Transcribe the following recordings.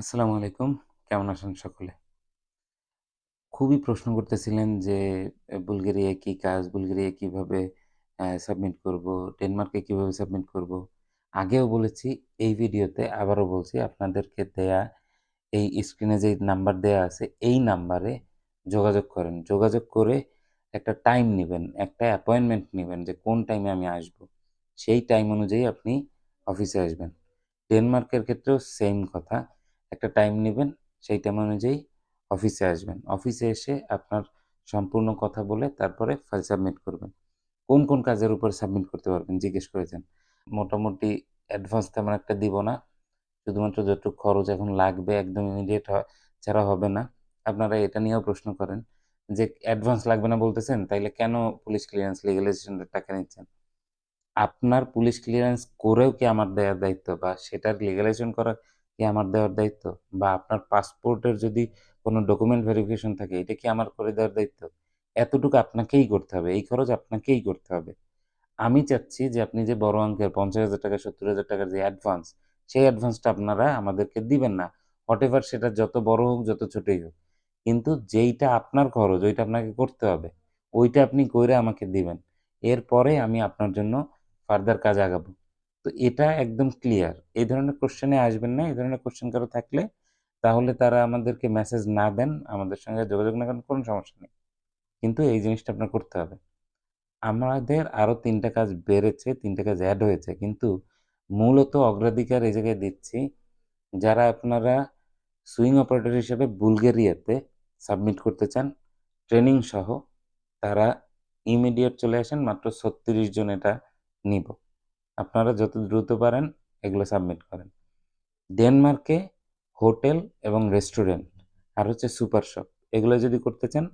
আসসালামু আলাইকুম। কেমন আছেন সকলে? খুবই প্রশ্ন করতেছিলেন যে এ বুলগেরিয়ায় কি কাজ? বুলগেরিয়ায় কীভাবে সাবমিট করব? ডেনমার্কে কীভাবে সাবমিট করব? আগেও বলেছি, এই ভিডিওতে আবারও বলছি আপনাদেরকে দেয়া এই স্ক্রিনে যেই নাম্বার দেয়া আছে, এই নাম্বারে যোগাযোগ করেন। যোগাযোগ করে একটা টাইম নেবেন একটা অ্যাপয়েন্টমেন্ট নিবেন যে কোন টাইমে আমি আসব। সেই টাইম অনুযায়ী আপনি অফিসে আসবেন। ডেনমার্কের ক্ষেত্রেও সেম কথা। একটা টাইম নেবেন সেই টাইম অনুযায়ী অফিসে আসবেন। অফিসে এসে আপনার সম্পূর্ণ কথা বলে তারপরে ফাইল সাবমিট করবেন। কোন, কোন কাজের উপর সাবমিট করতে পারবেন জিজ্ঞেস করেছেন। মোটামুটি অ্যাডভান্স তেমন একটা দিব না। শুধুমাত্র যতটুকু খরচ এখন লাগবে একদম ইমিডিয়েট ছাড়া হবে না। আপনারা এটা নিয়েও প্রশ্ন করেন যে, "অ্যাডভান্স লাগবে না বলতেছেন, তাইলে কেন পুলিশ ক্লিয়ারেন্স লিগ্যালাইজেশন এর টাকা নিচ্ছেন?" আপনার পুলিশ ক্লিয়ারেন্স করেও কি আমার দেয়ার দায়িত্ব বা সেটার লিগ্যালাইজেশন করা কি আমার দেওয়ার দায়িত্ব? বা আপনার পাসপোর্টের যদি কোনো ডকুমেন্ট ভেরিফিকেশন থাকে, এটা কি আমার করে দেওয়ার দায়িত্ব? এতটুকু আপনাকেই করতে হবে। এই খরচ আপনাকেই করতে হবে। আমি চাচ্ছি যে আপনি যে বড় অঙ্কের ৳৫০,০০০ ৳৭০,০০০ যে অ্যাডভান্স, সেই অ্যাডভান্সটা আপনারা আমাদেরকে দিবেন না। হোয়াটএভার সেটা যত বড় হোক, যত ছোটই হোক। কিন্তু যেইটা আপনার খরচ, ওইটা আপনাকে করতে হবে। ওইটা আপনি করে আমাকে দিবেন। এরপরে আমি আপনার জন্য ফার্দার কাজ আগাবো। তো এটা একদম ক্লিয়ার। এই ধরনের কোয়েশ্চেন এ আসবেন না। এই ধরনের কোশ্চেন কারও থাকলে তাহলে তারা আমাদেরকে মেসেজ না দেন, আমাদের সঙ্গে যোগাযোগ না করেন, কোনো সমস্যা নেই। কিন্তু এই জিনিসটা আপনার করতে হবে। আমাদের আরও ৩ টা কাজ বেড়েছে, ৩ টা কাজ অ্যাড হয়েছে। কিন্তু মূলত অগ্রাধিকার এই জায়গায় দিচ্ছি, যারা আপনারা সুইং অপারেটর হিসেবে বুলগেরিয়াতে সাবমিট করতে চান, ট্রেনিং সহ, তারা ইমিডিয়েট চলে আসেন। মাত্র ৩৬ জন এটা নিব। আপনারা যত দ্রুত পারেন এগুলো সাবমিট করেন। ডেনমার্কে হোটেল এবং রেস্টুরেন্ট আর হচ্ছে সুপার শপ এগুলো যদি করতে চান,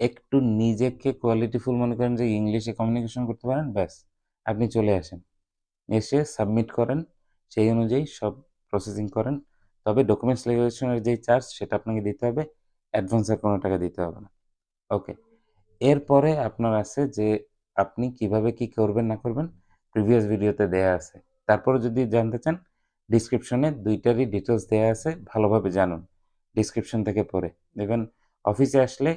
একটু নিজেকে কোয়ালিটিফুল মনে করেন যে ইংলিশে কমিউনিকেশন করতে পারেন, ব্যাস আপনি চলে আসেন। এসে সাবমিট করেন, সেই অনুযায়ী সব প্রসেসিং করেন। তবে ডকুমেন্টস লিগ্যালাইজেশন এর যেই চার্জ সেটা আপনাকে দিতে হবে। অ্যাডভান্স আর কোনো টাকা দিতে হবে না। ওকে। এরপরে আপনার আছে যে আপনি কীভাবে কি করবেন না করবেন প্রিভিয়াস ভিডিওতে দেয়া আছে। তারপরেও যদি জানতে চান ডেসক্রিপশনে ২ টারই ডিটেইলস দেয়া আছে। ভালোভাবে জানুন। ডিসক্রিপশন থেকে পড়ে। দেখবেন অফিসে আসলে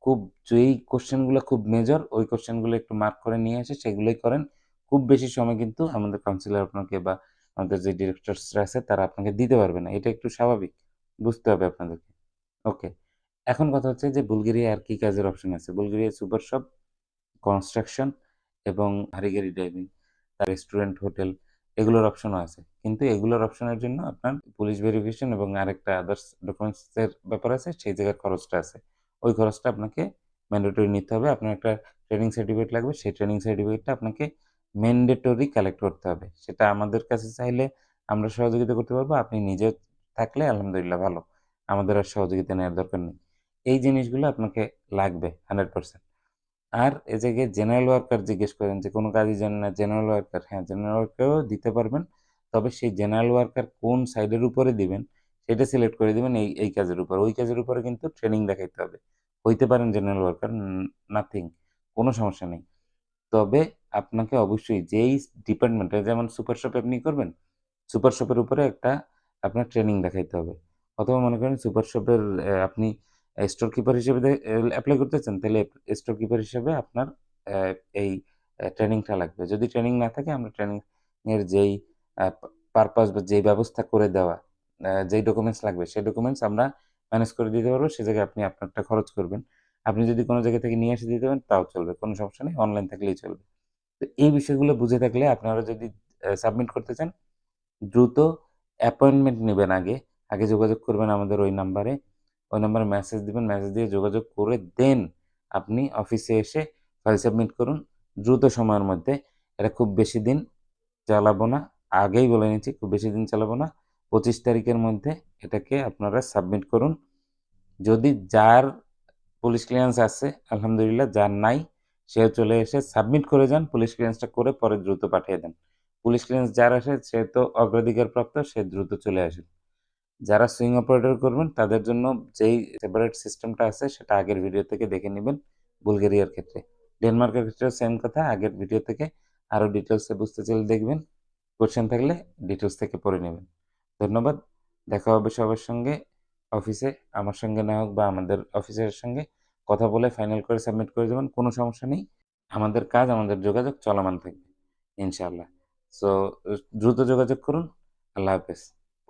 খুব যেই কোশ্চেনগুলো খুব মেজর ওই কোশ্চেনগুলো একটু মার্ক করে নিয়ে এসে সেগুলোই করেন। খুব বেশি সময় কিন্তু আমাদের কাউন্সিলর আপনাকে বা আমাদের যে ডিরেক্টরসরা আছে তারা আপনাকে দিতে পারবে না। এটা একটু স্বাভাবিক। বুঝতে হবে আপনাদেরকে। ওকে। এখন কথা হচ্ছে যে বুলগেরিয়ায় আর কি কাজের অপশন আছে? বুলগেরিয়ায় সুপার শপ, কনস্ট্রাকশন এবং হাঁড়ি-গাড়ি ড্রাইভিং, আর রেস্টুরেন্ট, হোটেল এগুলোর অপশনও আছে। কিন্তু এগুলোর অপশনের জন্য আপনার পুলিশ ভেরিফিকেশন এবং আরেকটা আদার্স ডকুমেন্টস এর ব্যাপার আছে, সেই জায়গার খরচটা আছে। ওই খরচটা আপনাকে ম্যান্ডেটরি নিতে হবে। আপনার একটা ট্রেনিং সার্টিফিকেট লাগবে। সেই ট্রেনিং সার্টিফিকেটটা আপনাকে ম্যান্ডেটরি কালেক্ট করতে হবে। সেটা আমাদের কাছে চাইলে আমরা সহযোগিতা করতে পারব। আপনি নিজে থাকলে আলহামদুলিল্লাহ ভালো। আমাদের আর সহযোগিতা নেওয়ার দরকার নেই। এই জিনিসগুলো আপনাকে লাগবে 100% আর এ জায়গায় জেনারেল ওয়ার্কার জিজ্ঞেস করেন যে কোনো কাজই জানেন না জেনারেল ওয়ার্কার হ্যাঁ, জেনারেল ওয়ার্কারও দিতে পারবেন। তবে সেই জেনারেল ওয়ার্কার কোন সাইডের উপরে দিবেন সেটা সিলেক্ট করে দিবেন এই, এই কাজের উপর। ওই কাজের উপরে কিন্তু ট্রেনিং দেখাইতে হবে। হইতে পারেন জেনারেল ওয়ার্কার নাথিং কোনো সমস্যা নেই। তবে আপনাকে অবশ্যই যেই ডিপার্টমেন্টে যেমন সুপার শপে আপনি করবেন, সুপার শপের উপরে একটা আপনার ট্রেনিং দেখাইতে হবে। অথবা মনে করেন সুপার শপের আপনি স্টোর কিপার হিসেবে অ্যাপ্লাই করতে চান তাহলে স্টোর কিপার হিসেবে আপনার এই ট্রেনিংটা লাগবে। যদি ট্রেনিং না থাকে আমরা ট্রেনিং এর যেই পারপাস বা যেই ব্যবস্থা করে দেওয়া, যেই ডকুমেন্টস লাগবে সেই ডকুমেন্টস আমরা ম্যানেজ করে দিতে পারব। সে জায়গায় আপনি আপনারটা খরচ করবেন। আপনি যদি কোনো জায়গা থেকে নিয়ে এসে দিতে পারেন তাও চলবে। কোনো সমস্যা নেই। অনলাইন থাকলেই চলবে। তো এই বিষয়গুলো বুঝে থাকলে আপনারা যদি সাবমিট করতে চান, দ্রুত অ্যাপয়েন্টমেন্ট নেবেন আগে। আগে যোগাযোগ করবেন আমাদের ওই নাম্বারে। ওই নাম্বারে মেসেজ দিবেন। মেসেজ দিয়ে যোগাযোগ করে দেন আপনি অফিসে এসে ফাইল সাবমিট করুন দ্রুত সময়ের মধ্যে। এটা খুব বেশি দিন চালাবো না। আগেই বলে নিচ্ছি খুব বেশি দিন চালাবো না। ২৫ তারিখের মধ্যে এটাকে আপনারা সাবমিট করুন। যদি যার পুলিশ ক্লিয়ারেন্স আছে আলহামদুলিল্লাহ, যার নাই সেও চলে এসে সাবমিট করে যান। পুলিশ ক্লিয়ারেন্সটা করে পরে দ্রুত পাঠিয়ে দেন। পুলিশ ক্লিয়ারেন্স যার আসে সে তো অগ্রাধিকার প্রাপ্ত সে দ্রুত চলে আসেন। যারা সুইং অপারেটর করবেন তাদের জন্য যেই সেপারেট সিস্টেমটা আছে সেটা আগের ভিডিও থেকে দেখে নেবেন বুলগেরিয়ার ক্ষেত্রে। ডেনমার্কের ক্ষেত্রেও সেম কথা আগের ভিডিও থেকে আরও ডিটেইলসে বুঝতে চাইলে দেখবেন। কোশ্চেন থাকলে ডিটেলস থেকে পড়ে নেবেন। ধন্যবাদ। দেখা হবে সবার সঙ্গে অফিসে। আমার সঙ্গে না হোক বা আমাদের অফিসের সঙ্গে কথা বলে ফাইনাল করে সাবমিট করে দেবেন। কোনো সমস্যা নেই। আমাদের কাজ, আমাদের যোগাযোগ চলমান থাকবে ইনশাআল্লাহ। সো দ্রুত যোগাযোগ করুন। আল্লাহ হাফেজ।